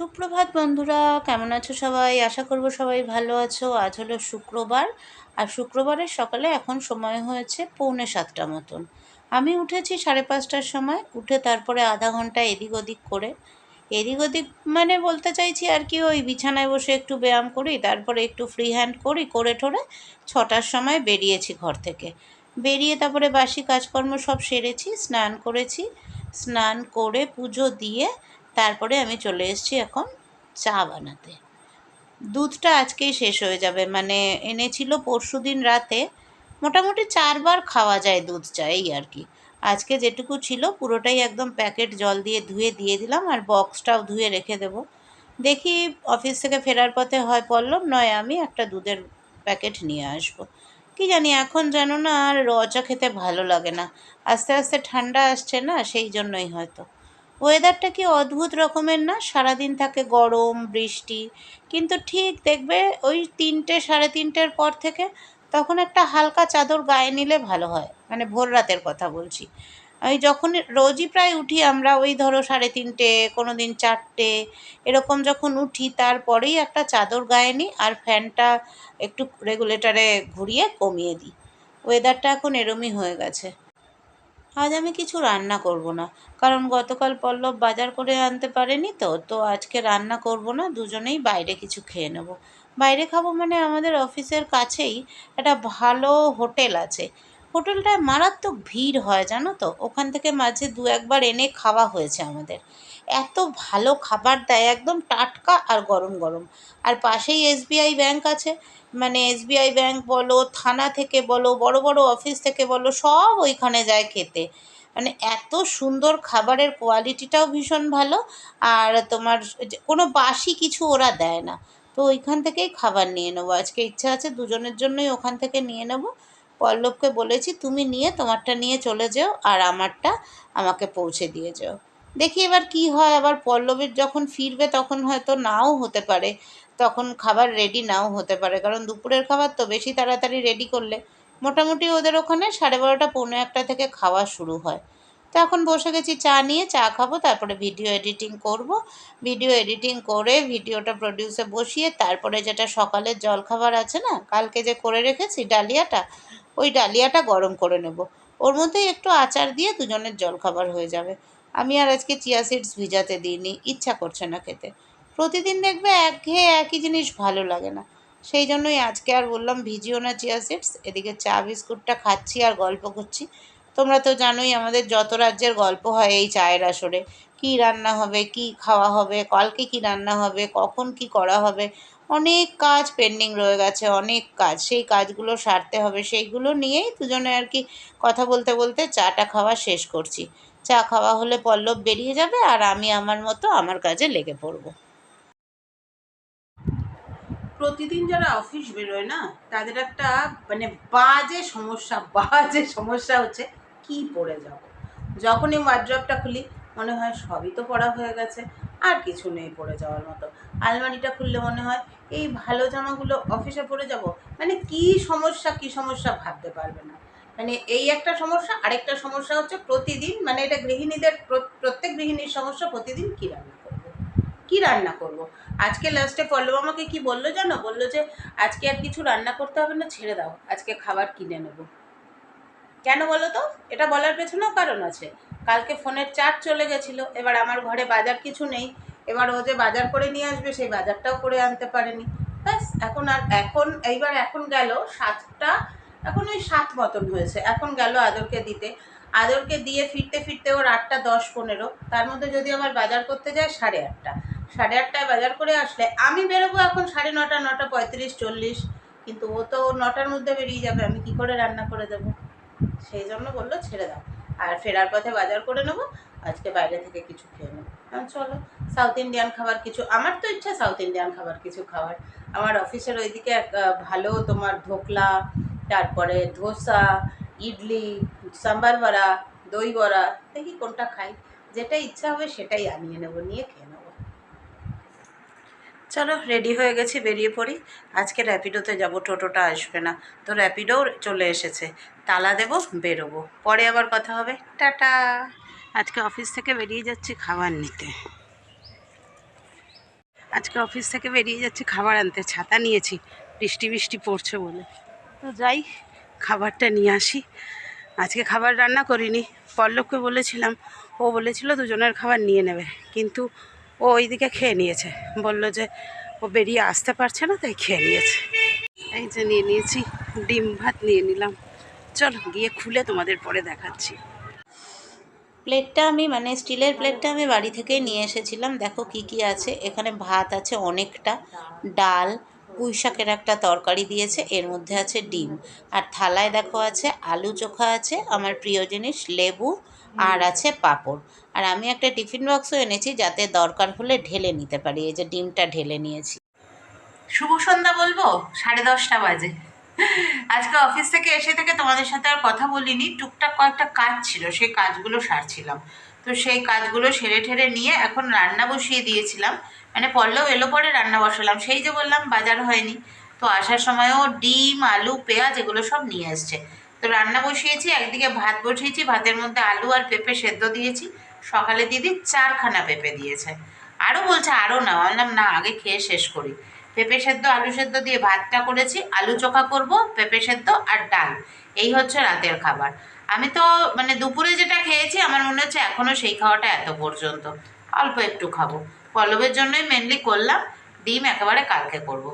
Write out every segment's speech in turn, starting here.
সুপ্রভাত বন্ধুরা, কেমন আছো সবাই? আশা করব সবাই ভালো আছো। আজ হলো শুক্রবার, আর শুক্রবারের সকালে এখন সময় হয়েছে পৌনে সাতটা মতন। আমি উঠেছি সাড়ে পাঁচটার সময়, উঠে তারপরে আধা ঘণ্টা এদিক ওদিক করে। এদিক ওদিক মানে বলতে চাইছি আর কি, ওই বিছানায় বসে একটু ব্যায়াম করি, তারপরে একটু ফ্রি হ্যান্ড করি, করে ঠোরে ছটার সময় বেরিয়েছি ঘর থেকে। বেরিয়ে তারপরে বাসি কাজকর্ম সব সেরেছি, স্নান করেছি। স্নান করে পুজো দিয়ে তারপরে আমি চলে এসেছি এখন চা বানাতে। দুধটা আজকেই শেষ হয়ে যাবে মানে এনেছিল পরশু দিন রাতে। মোটামুটি চারবার খাওয়া যায় দুধ চা, এই আর কি। আজকে যেটুকু ছিল পুরোটাই একদম প্যাকেট জল দিয়ে ধুয়ে দিয়ে দিলাম আর বক্সটাও ধুয়ে রেখে দেব। দেখি অফিস থেকে ফেরার পথে হয় পড়লাম নয় আমি একটা দুধের প্যাকেট নিয়ে আসব। কি জানি এখন যেন না আর র চা খেতে ভালো লাগে না। আস্তে আস্তে ঠান্ডা আসছে না, সেই জন্যই হয়তো। ওয়েদারটা কি অদ্ভুত রকমের না? সারাদিন থাকে গরম, বৃষ্টি। কিন্তু ঠিক দেখবে ওই তিনটে, সাড়ে তিনটের পর থেকে তখন একটা হালকা চাদর গায়ে নিলে ভালো হয়। মানে ভোর রাতের কথা বলছি। ওই যখন রোজই প্রায় উঠি আমরা, ওই ধরো সাড়ে তিনটে, কোনো দিন চারটে, এরকম যখন উঠি তারপরেই একটা চাদর গায়ে নিই আর ফ্যানটা একটু রেগুলেটরে ঘুরিয়ে কমিয়ে দিই। ওয়েদারটা এখন এরমই হয়ে গেছে। আজ আমি কিছু রান্না করব না, কারণ গতকাল পল্লব বাজার করে আনতে পারেনি তো তো আজকে রান্না করব না, দুজনেই বাইরে কিছু খেয়ে নেব। বাইরে খাব মানে আমাদের অফিসের কাছেই একটা ভালো হোটেল আছে হোটেলটায় মারাত্মক ভিড় হয়, জানো তো? ওখান থেকে মাঝে দু একবার এনে খাওয়া হয়েছে আমাদের। এত ভালো খাবার দেয়, একদম টাটকা আর গরম গরম। আর পাশেই এসবিআই ব্যাংক আছে। মানে এসবিআই ব্যাংক বলো, থানা থেকে বলো, বড় বড় অফিস থেকে বলো, সব ওইখানে যায় খেতে। মানে এত সুন্দর খাবারের কোয়ালিটিটাও ভীষণ ভালো, আর তোমার কোনো বাসি কিছু ওরা দেয় না। তো ওইখান থেকেই খাবার নিয়ে নেব। আজকে ইচ্ছা আছে দুজনের জন্যই ওখান থেকে নিয়ে নেব। পল্লবকে বলেছি, তুমি নিয়ে তোমারটা নিয়ে চলে যেও আর আমারটা আমাকে পৌঁছে দিয়ে যেও। দেখি এবার কি হয়, আবার পল্লবের যখন ফিরবে তখন হয়তো নাও হতে পারে, তখন খাবার রেডি নাও হতে পারে, কারণ দুপুরের খাবার তো বেশি তাড়াতাড়ি রেডি করলে। মোটামুটি ওদের ওখানে সাড়ে বারোটা, পৌনে একটা থেকে খাওয়া শুরু হয়। তো এখন বসে গেছি, চা নিয়ে, চা খাব, তারপরে ভিডিও এডিটিং করব। ভিডিও এডিটিং করে ভিডিওটা প্রডিউসে বসিয়ে, তারপরে যেটা সকালের জলখাবার আছে না, কালকে যে করে রেখেছি ডালিয়াটা, ওই ডালিয়াটা গরম করে নেব। ওর মধ্যেই একটু আচার দিয়ে দুজনের জলখাবার হয়ে যাবে। আমি আর আজকে চিয়া সিডস ভিজাতে দিইনি, ইচ্ছা করছে না খেতে। প্রতিদিন দেখবে একঘেয়ে একই জিনিস ভালো লাগে না। সেই জন্যই আজকে আর বললাম ভিজিও না চিয়া সিডস, এদিকে চা বিস্কুটটা খাচ্ছি আর গল্প করছি। তোমরা তো জানোই আমাদের যত রাজ্যের গল্প হয় এই চায়ের আসরে। কী রান্না হবে, কি খাওয়া হবে, কালকে কি রান্না হবে, কখন কি করা হবে, অনেক কাজ পেন্ডিং রয়ে গেছে, অনেক কাজ। সেই কাজগুলো সারতে হবে, সেইগুলো নিয়েই দুজনে আর কি কথা বলতে বলতে চাটা খাওয়া শেষ করছি। চা খাওয়া হলে পল্লব বেরিয়ে যাবে আর আমি আমার মতো আমার কাজে লেগে পড়ব। প্রতিদিন যারা অফিস বেরোয় না, তাদের একটা মানে বাজে সমস্যা বাজে সমস্যা হচ্ছে কি পরে যাব? যখনই ওয়ার্ড্রপটা খুলি, মনে হয় সবই তো পড়া হয়ে গেছে, আর কিছু নেই পরে যাওয়ার মতো। আলমারিটা খুললে মনে হয়, এই ভালো জামাগুলো অফিসে পরে যাব? মানে কি সমস্যা কি সমস্যা ভাবতে পারবে না। মানে এই একটা সমস্যা, আরেকটা সমস্যা হচ্ছে প্রতিদিন মানে এটা গৃহিণীদের প্রত্যেক গৃহিণীর সমস্যা প্রতিদিন কী রান্না করব? কী রান্না করব। আজকে লাস্টে পল্লব আমাকে কি বলল জানো? বলল যে, আজকে আর কিছু রান্না করতে হবে না, ছেড়ে দাও। আজকে খাবার কিনে নেব। কেন বলো তো? এটা বলার পেছনেও কারণ আছে। কালকে ফোনের চার্জ চলে গেছিল, এবার আমার ঘরে বাজার কিছু নেই। এবার ও যে বাজার করে নিয়ে আসবে, সেই বাজারটাও করে আনতে পারেনি। ব্যাস, এখন আর, এখন, এইবার এখন গেল সাতটা, এখন ওই সাত মতন হয়েছে। এখন গেল আদরকে দিতে। আদরকে দিয়ে ফিরতে ফিরতে ওর আটটা দশ পনেরো। তার মধ্যে যদি আবার বাজার করতে যায়, সাড়ে আটটা। সাড়ে আটটায় বাজার করে আসলে, আমি বেরোবো এখন সাড়ে নটা নটা পঁয়ত্রিশ, চল্লিশ। কিন্তু ও তো নটার মধ্যে বেরিয়ে যাবে, আমি কি করে রান্না করে দেবো? সেই জন্য বলল, ছেড়ে দাও। আর ফেরার পথে বাজার করে নেব, আজকে বাইরে থেকে কিছু খেয়ে নেব। চলো সাউথ ইন্ডিয়ান খাবার কিছু, আমার তো ইচ্ছা সাউথ ইন্ডিয়ান খাবার কিছু খাওয়ার। আমার অফিসের ওইদিকে ভালো তোমার ধোকলা তারপরে ধোসা, ইডলি, সাম্বার বড়া, দই বড়া, দেখি কোনটা খাই। যেটা ইচ্ছা হবে সেটাই আনিয়ে নেব, নিয়ে চলো রেডি হয়ে গেছি, বেরিয়ে পড়ি। আজকে র্যাপিডোতে যাব, টোটোটা আসবে না। তো র্যাপিডোও চলে এসেছে। তালা দেবো, বেরোবো। পরে আবার কথা হবে। টাটা! আজকে অফিস থেকে বেরিয়ে যাচ্ছি খাবার নিতে। আজকে অফিস থেকে বেরিয়ে যাচ্ছি খাবার আনতে। ছাতা নিয়েছি। বৃষ্টি বৃষ্টি পড়ছে বলে। তো যাই, খাবারটা নিয়ে আসি। আজকে খাবার রান্না করিনি। পল্লবকে বলেছিলাম। ও বলেছিল দুজনের খাবার নিয়ে নেবে। কিন্তু ও ওইদিকে খেয়ে নিয়েছে। বলল যে ও বেরিয়ে আসতে পারছে না, তাই খেয়ে নিয়েছে। এই যে নিয়ে নিয়েছি, ডিম ভাত নিয়ে নিলাম। চলো গিয়ে খুলে তোমাদের পরে দেখাচ্ছি। প্লেটটা আমি মানে স্টিলের প্লেটটা আমি বাড়ি থেকে নিয়ে এসেছিলাম। দেখো কি কি আছে। এখানে ভাত আছে অনেকটা। ডাল, পুঁই শাকের একটা তরকারি দিয়েছে। এর মধ্যে আছে ডিম। আর থালায় দেখো আছে আলু চোখা আছে। আমার প্রিয় জিনিস লেবু। আর আছে পাঁপড়। আর আমি একটা টিফিন বক্সও এনেছি যাতে দরকার হলে ঢেলে নিতে পারি। এই যে ডিমটা ঢেলে নিয়েছি। শুভ সন্ধ্যা বলব? সাড়ে দশটা বাজে। আজকে অফিস থেকে এসে থেকে তোমাদের সাথে আর কথা বলিনি। টুকটাক কয়েকটা কাজ ছিল, সেই কাজগুলো সারছিলাম। তো সেই কাজগুলো সেরে ঠেরে নিয়ে এখন রান্না বসিয়ে দিয়েছিলাম। মানে পল্লব এলো পরে রান্না বসালাম। সেই যে বললাম, বাজার হয়নি। তো আসার সময়ও ডিম, আলু, পেঁয়াজ এগুলো সব নিয়ে এসছে। তো রান্না বসিয়েছি, একদিকে ভাত বসিয়েছি, ভাতের মধ্যে আলু আর পেঁপে সেদ্ধ দিয়েছি। সকালে দিদি চারখানা পেঁপে দিয়েছে। আরও বলছে আরও না বললাম, না, আগে খেয়ে শেষ করি। পেঁপে সেদ্ধ, আলু সেদ্ধ দিয়ে ভাতটা করেছি। আলু চোখা করব, পেঁপে সেদ্ধ আর ডাল। এই হচ্ছে রাতের খাবার। আমি তো মানে দুপুরে যেটা খেয়েছি, আমার মনে হচ্ছে এখনও সেই খাওয়াটা এত পর্যন্ত। অল্প একটু খাব। পল্লবের জন্যই মেনলি করলাম। ডিম একেবারে কালকে করব।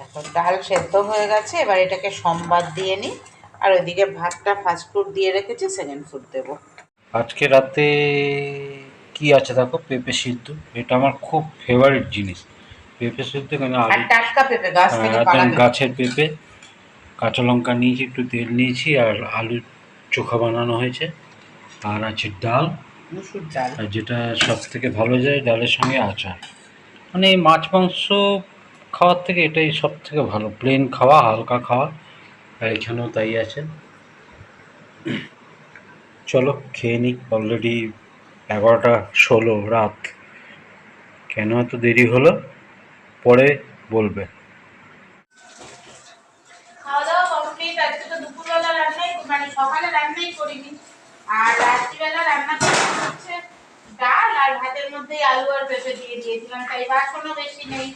দেখো ডাল সেদ্ধ হয়ে গেছে এবার এটাকে সম্বাদ দিয়ে নিই। আর ওইদিকে ভাতটা ফার্স্ট ফুড দিয়ে রেখেছি সেকেন্ড ফুড দেবো। আজকে রাতে কি আছে দেখো পেঁপে সিদ্ধ। এটা আমার খুব ফেভারিট জিনিস। পেঁপে সিদ্ধ কেন? টাটকা পেঁপে গাছ হ্যাঁ, থেকে। গাছের পেঁপে কাঁচা লঙ্কা নিয়েছি একটু তেল নিয়েছি আর আলু চোখা বানানো হয়েছে। আর আছে ডাল। মুসুর ডাল। আর যেটা সব থেকে ভালো যায় ডালের সঙ্গে আচার। মানে মাছ মাংস খাওয়ার থেকে এটাই সব থেকে ভালো। প্লেন খাওয়া, হালকা খাওয়া, আর এখানেও তাই আছে। চলো, খেয়ে নিই অলরেডি এগারোটা ষোলো রাত। কেন এত দেরি হলো? পরে বলবে। মানে আর রাত্রিবেলা রান্না হচ্ছে ডাল আর ভাতের মধ্যেই আলু আর পেঁপে দিয়ে দিয়েছিলাম, তাই বাসনও বেশি নেই।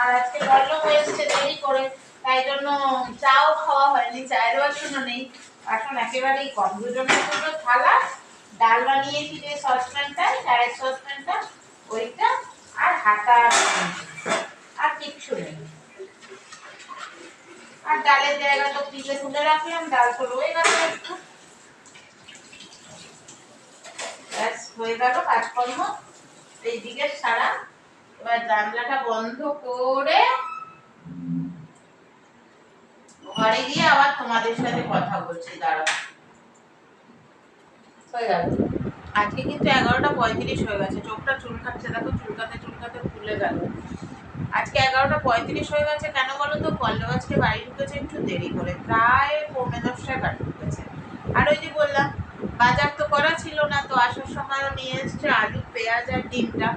আর আজকে বল্লভ এসছে, দেরি করে। তাই জন্য চাও খাওয়া হয়নি, চায়ের বাসনও নেই। বাসন একেবারেই কম। দুজনের জন্য থালা, ডাল বানিয়েছি যে সসপ্যানটা, চায়ের সসপ্যানটা, ওইটা আর হাতা আর কিচ্ছু নেই। আর ডালের জায়গা তো ফ্রিজে তুলে রাখলাম, ডাল তো রয়ে গেল একটু। ব্যাস, হয়ে গেল কাজকর্ম। এইদিকে সারা। এবার জানলাটা বন্ধ করে ঘরে গিয়ে আবার তোমাদের সাথে কথা বলছি, দাঁড়াও। হয়ে গেল। আজকে কিন্তু এগারোটা পঁয়ত্রিশ হয়ে গেছে, চোখটা চুলকাচ্ছে, দেখো চুলকাতে চুলকাতে খুলে গেল। আজকে এগারোটা পঁয়ত্রিশ হয়ে গেছে, কেন বলো তো? পল্লব আজকে বাড়ি ঢুকেছে একটু দেরি করে, প্রায় পৌনে দশটায় বাড়ি ঢুকেছে। আর ওই যে বললাম, বাজার তো করা ছিল না, তো আসার সময়ও নিয়ে এসছে আলু, পেঁয়াজ আর ডিমটা।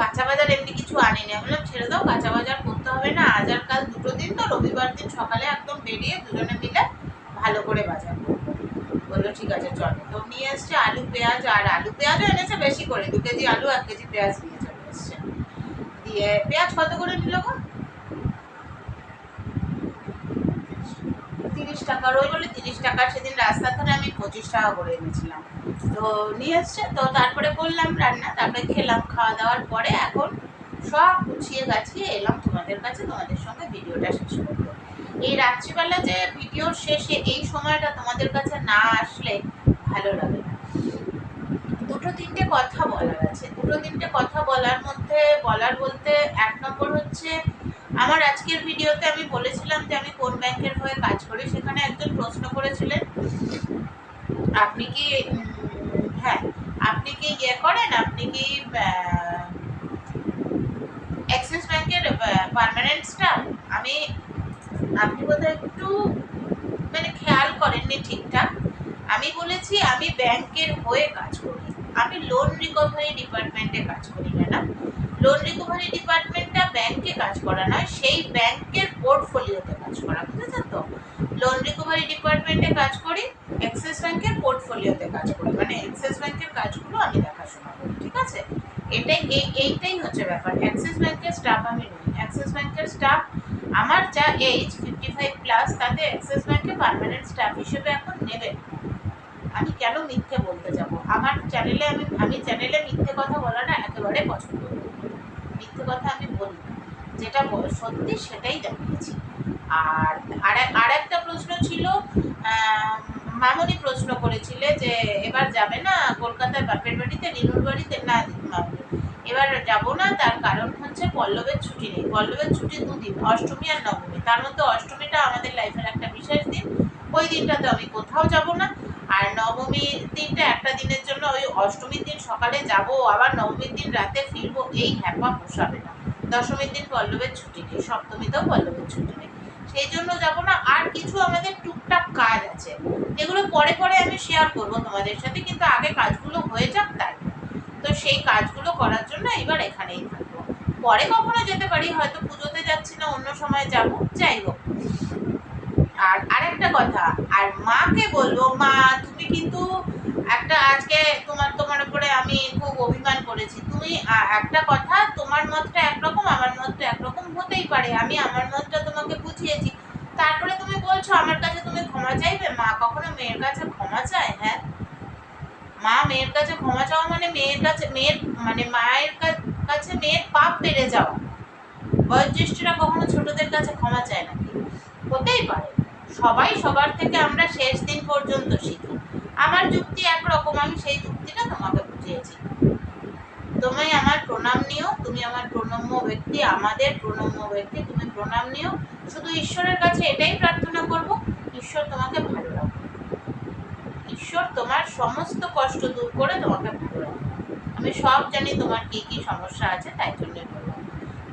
কাঁচা বাজার এমনি কিছু আনিনি। আমি বললাম, ছেড়ে দাও কাঁচা বাজার করতে হবে না। আজ আর কাল দুটো দিন তো, রবিবার দিন সকালে একদম বেরিয়ে দুজনে মিলে ভালো করে বাজার করব। বলল, ঠিক আছে, চল। তো নিয়ে এসছে আলু, পেঁয়াজ, আর আলু, পেঁয়াজও এনেছে বেশি করে। দু কেজি আলু, এক কেজি পেঁয়াজ নিয়ে চলে এসছে। দিয়ে পেঁয়াজ কত করে নিল গো? তিরিশ টাকা। ওই বলে তিরিশ টাকা। সেদিন রাস্তা ধরে আমি পঁচিশ টাকা করে এনেছিলাম। তো নিয়ে এসছে, তো তারপরে করলাম রান্না, তারপরে খেলাম, খাওয়া দাওয়ার পরে এখন সব গুছিয়ে গাছিয়ে এলাম তোমাদের কাছে, তোমাদের সঙ্গে ভিডিওটা শেষ করব। এই রাত্রিবেলা যে ভিডিওর শেষে এই সময়টা তোমাদের কাছে না আসলে ভালো লাগে না। দুটো তিনটে কথা বলার আছে। দুটো তিনটে কথা বলার মধ্যে, বলার বলতে এক নম্বর হচ্ছে, আমার আজকের ভিডিওতে আমি বলেছিলাম যে আমি কোন ব্যাংকের হয়ে কাজ করি, সেখানে একজন প্রশ্ন করেছিলেন, আপনি কি হ্যাঁ আপনি কি ইয়ে করেন? আপনি কি অ্যাক্সিস ব্যাংকের পার্মানেন্ট স্টাফ আমি, আপনি বোধহয় একটু মানে খেয়াল করেননি ঠিকঠাক। আমি বলেছি, আমি ব্যাংকের হয়ে কাজ করি। আমি লোন রিকভারি ডিপার্টমেন্টে কাজ করি ম্যাডাম লোন রিকভারি ডিপার্টমেন্টটা ব্যাংকে কাজ করা নয়, সেই ব্যাংকের পোর্টফোলিওতে কাজ করা, বুঝেছেন তো? লোন রিকভারি ডিপার্টমেন্টে কাজ করি অ্যাক্সিস ব্যাংকের পোর্টফোলিওতে কাজ করি। মানে অ্যাক্সিস ব্যাংকের কাজগুলো আমি দেখাশোনা করি, ঠিক আছে? এটাই, এই, এইটাই হচ্ছে ব্যাপার। অ্যাক্সিস ব্যাংকের স্টাফ আমি নই। অ্যাক্সিস ব্যাংকের স্টাফ আমার যা এজ ফিফটি ফাইভ প্লাস তাতে অ্যাক্সিস ব্যাংকে পার্মানেন্ট স্টাফ হিসেবে এখন নেবে। না। আমি কেন মিথ্যে বলতে যাব? আমার চ্যানেলে আমি আমি চ্যানেলে মিথ্যে কথা বলাটা একেবারে পছন্দ করি। মিথ্যে কথা আমি বলি না। যেটা ব- সত্যি সেটাই জানিয়েছি আর আর একটা প্রশ্ন ছিল মামনি প্রশ্ন করেছিলে যে এবার যাবে না কলকাতার বাপের বাড়িতে, রিনুর বাড়িতে? না এবার যাব না, তার কারণ হচ্ছে পল্লবের ছুটি নেই। পল্লবের ছুটি দুদিন, অষ্টমী আর নবমী। তার মধ্যে অষ্টমীটা আমাদের লাইফের একটা বিশেষ দিন। ওই দিনটাতে আমি কোথাও যাব না। আর নবমীর দিনটা একটা দিনের জন্য ওই অষ্টমীর দিন সকালে যাব, আবার নবমীর দিন রাতে ফিরবো, এই হ্যাপা পোষাবে না। দশমীর দিন পল্লবের ছুটি নেই, সপ্তমীতেও পল্লবের ছুটি নেই। সেই জন্য যাব না। আর কিছু আমাদের টুকটাক কাজ আছে। যেগুলো পরে পরে আমি শেয়ার করব তোমাদের সাথে, কিন্তু আগে কাজগুলো হয়ে যাক তাই। তো সেই কাজগুলো করার জন্য এবার এখানেই থাকব। পরে কখনো যেতে পারি, হয়তো পুজোতে যাচ্ছি না, অন্য সময় যাব, যাই হোক। আর আরেকটা কথা, আর মাকে বলব, মা, তুমি কিন্তু একটা আজকে তোমার তোমার উপরে আমি খুব অভিমান করেছি। তুমি একটা কথা, তোমার মতটা একরকম, আমার মতটা একরকম হতেই পারে। আমি আমার মতটা তোমাকে বুঝিয়েছি। তারপরে তুমি বলছো, আমার কাছে তুমি ক্ষমা চাইবে? মা, কখনো মেয়ের কাছে ক্ষমা চায়? হ্যাঁ। মা, মেয়ের কাছে ক্ষমা চাওয়া মানে মেয়ের কাছে, মেয়ের মানে মায়ের কাছে মেয়ের পাপ বেড়ে যাওয়া। বয়োজ্যেষ্ঠরা কখনো ছোটদের কাছে ক্ষমা চায় নাকি হতেই পারে। সবাই সবার থেকে আমরা শেষ দিন পর্যন্ত শিখি। আমার যুক্তি একরকম, আমি সেই যুক্তিটা তোমাকে বুঝিয়েছি। তুমি আমার প্রণাম নিও, তুমি আমার প্রণম্য ব্যক্তি, আমাদের প্রণম্য ব্যক্তি, তুমি প্রণাম নিও। শুধু ঈশ্বরের কাছে এটাই প্রার্থনা করব, ঈশ্বর তোমাকে ভালো রাখো ঈশ্বর তোমার সমস্ত কষ্ট দূর করে তোমাকে ভালো রাখো আমি সব জানি তোমার কি কি সমস্যা আছে, তাই জন্য বলব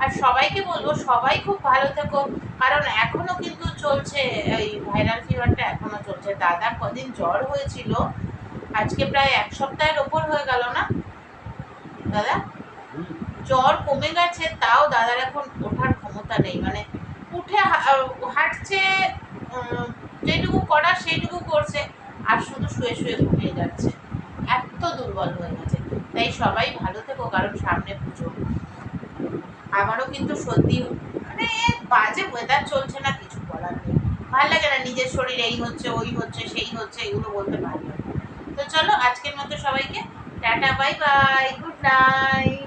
আর সবাইকে বলব, সবাই খুব ভালো থেকো। কারণ এখনও কিন্তু চলছে এই ভাইরাল ফিভারটা এখনও চলছে। দাদার কদিন জ্বর হয়েছিল, আজকে প্রায় এক সপ্তাহের ওপর হয়ে গেল না? দাদা? জ্বর কমে গেছে, তাও দাদার এখন ওঠার ক্ষমতা নেই। মানে উঠে হাঁটছে যেটুকু করা সেইটুকু করছে, আর শুধু শুয়ে শুয়ে ঘুমিয়ে যাচ্ছে। এত দুর্বল হয়ে গেছে। তাই সবাই ভালো থেকো, কারণ সামনে পুজো আমারও কিন্তু সত্যি মানে বাজে ওয়েদার চলছে না কিছু বলার নেই। ভালো লাগে না নিজের শরীর এই হচ্ছে, ওই হচ্ছে, সেই হচ্ছে, এগুলো বলতে লাগে তো চলো আজকের মতো সবাইকে tata bye bye good night